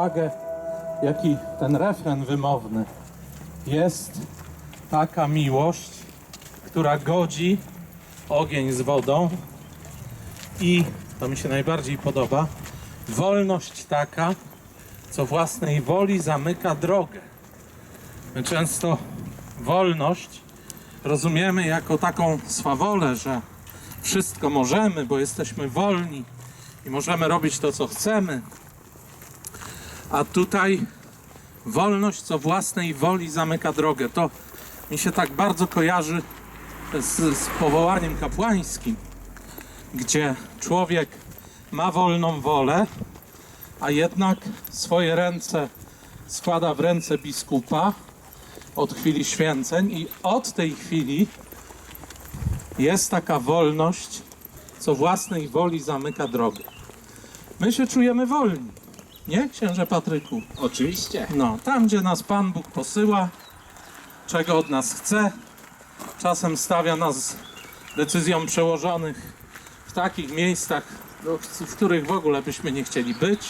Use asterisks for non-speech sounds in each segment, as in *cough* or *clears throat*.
uwagę, jaki ten refren wymowny. Jest taka miłość, która godzi ogień z wodą i, to mi się najbardziej podoba, wolność taka, co własnej woli zamyka drogę. My często wolność rozumiemy jako taką swawolę, że wszystko możemy, bo jesteśmy wolni i możemy robić to, co chcemy. A tutaj wolność, co własnej woli zamyka drogę. To mi się tak bardzo kojarzy z, z powołaniem kapłańskim, gdzie człowiek ma wolną wolę, a jednak swoje ręce składa w ręce biskupa od chwili święceń i od tej chwili jest taka wolność, co własnej woli zamyka drogę. My się czujemy wolni, nie, księże Patryku? Oczywiście. No, tam gdzie nas Pan Bóg posyła, czego od nas chce, czasem stawia nas decyzją przełożonych w takich miejscach, w których w ogóle byśmy nie chcieli być,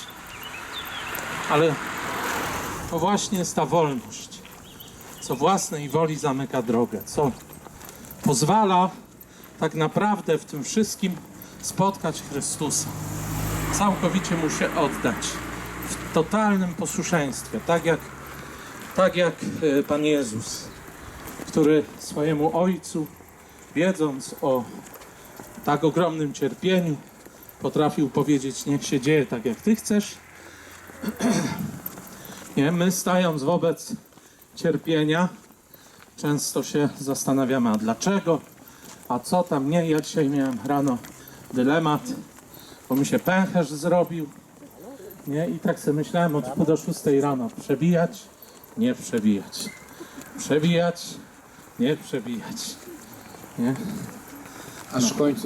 ale to właśnie jest ta wolność, co własnej woli zamyka drogę, co pozwala tak naprawdę w tym wszystkim spotkać Chrystusa, całkowicie Mu się oddać w totalnym posłuszeństwie, tak jak, tak jak e, Pan Jezus, który swojemu Ojcu, wiedząc o tak ogromnym cierpieniu, potrafił powiedzieć, niech się dzieje tak, jak Ty chcesz. *clears throat* Nie, my stając wobec cierpienia, często się zastanawiamy, a dlaczego, a co tam, nie, ja dzisiaj miałem rano dylemat, bo mi się pęcherz zrobił, nie? I tak sobie myślałem od pół do szóstej rano. Przebijać, nie przebijać. Przebijać, nie przebijać. Nie? Aż w końcu